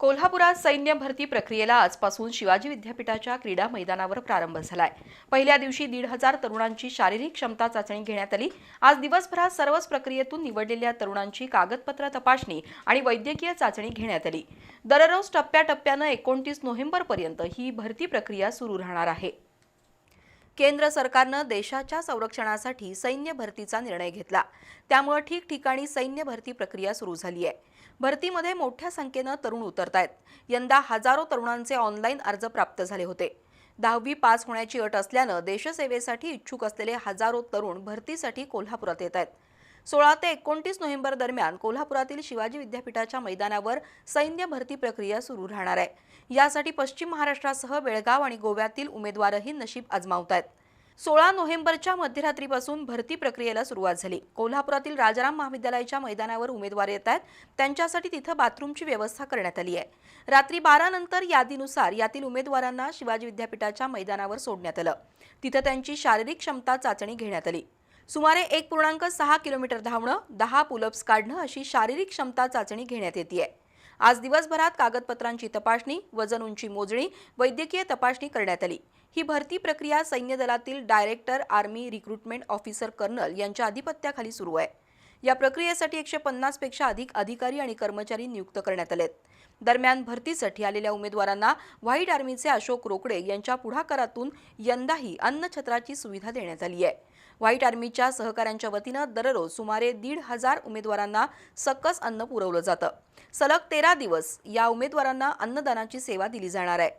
कोल्हापुरात सैन्य भरती प्रक्रियेला आजपासून शिवाजी विद्यापीठाच्या क्रीडा मैदानावर प्रारंभ झालाय. पहिल्या दिवशी दीड हजार तरुणांची शारीरिक क्षमता चाचणी घेण्यात आली. आज दिवसभरात सर्वच प्रक्रियेतून निवडलेल्या तरुणांची कागदपत्र तपासणी आणि वैद्यकीय चाचणी घेण्यात आली. दररोज टप्प्याटप्प्यानं एकोणतीस नोव्हेंबरपर्यंत ही भरती प्रक्रिया सुरू राहणार आहे. केंद्र सरकारनं देशाच्या संरक्षणासाठी सैन्य भरतीचा निर्णय घेतला. त्यामुळे ठिकठिकाणी सैन्य भरती प्रक्रिया सुरू झाली आहे. भरतीमध्ये मोठ्या संख्येनं तरुण उतरत आहेत यंदा हजारो तरुणांचे ऑनलाईन अर्ज प्राप्त झाले होते. दहावी पास होण्याची अट असल्यानं देशसेवेसाठी इच्छुक असलेले हजारो तरुण भरतीसाठी कोल्हापुरात येत आहेत सोळा ते एकोणतीस नोव्हेंबर दरम्यान कोल्हापुरातील शिवाजी विद्यापीठाच्या मैदानावर सैन्य भरती प्रक्रिया सुरू राहणार आहे. यासाठी पश्चिम महाराष्ट्रासह बेळगाव आणि गोव्यातील उमेदवारही नशीब आजमावत आहेत सोळा नोव्हेंबरच्या मध्यरात्रीपासून भरती प्रक्रियेला सुरुवात झाली. कोल्हापुरातील राजाराम महाविद्यालयाच्या मैदानावर उमेदवार येत आहेत त्यांच्यासाठी तिथं बाथरूमची व्यवस्था करण्यात आली आहे. रात्री बारा नंतर यादीनुसार यातील उमेदवारांना शिवाजी विद्यापीठाच्या मैदानावर सोडण्यात आलं. तिथं त्यांची शारीरिक क्षमता चाचणी घेण्यात आली. सुमारे एक पूर्णांक सहा किलोमीटर धावणं दहा पुलअप्स काढणं अशी शारीरिक क्षमता चाचणी घेण्यात येते आज दिवसभरात कागदपत्रांची तपासणी वजन उंची मोजणी वैद्यकीय तपासणी करण्यात आली. ही भरती प्रक्रिया सैन्य दलातील director army recruitment officer colonel यांच्या अधिपत्याखाली सुरू आहे. या प्रक्रियेसाठी एकशे पन्नासपेक्षा अधिक अधिकारी आणि कर्मचारी नियुक्त करण्यात आलेत. दरम्यान भरतीसाठी आलेल्या उमेदवारांना व्हाईट आर्मीचे अशोक रोकडे यांच्या पुढाकारातून यंदाही अन्नछत्राची सुविधा देण्यात आली आहे. व्हाईट आर्मीच्या सहकाऱ्यांच्या वतीनं दररोज सुमारे दीड हजार उमेदवारांना सकस अन्न पुरवलं जातं. सलग तेरा दिवस या उमेदवारांना अन्नदानाची सेवा दिली जाणार आहे.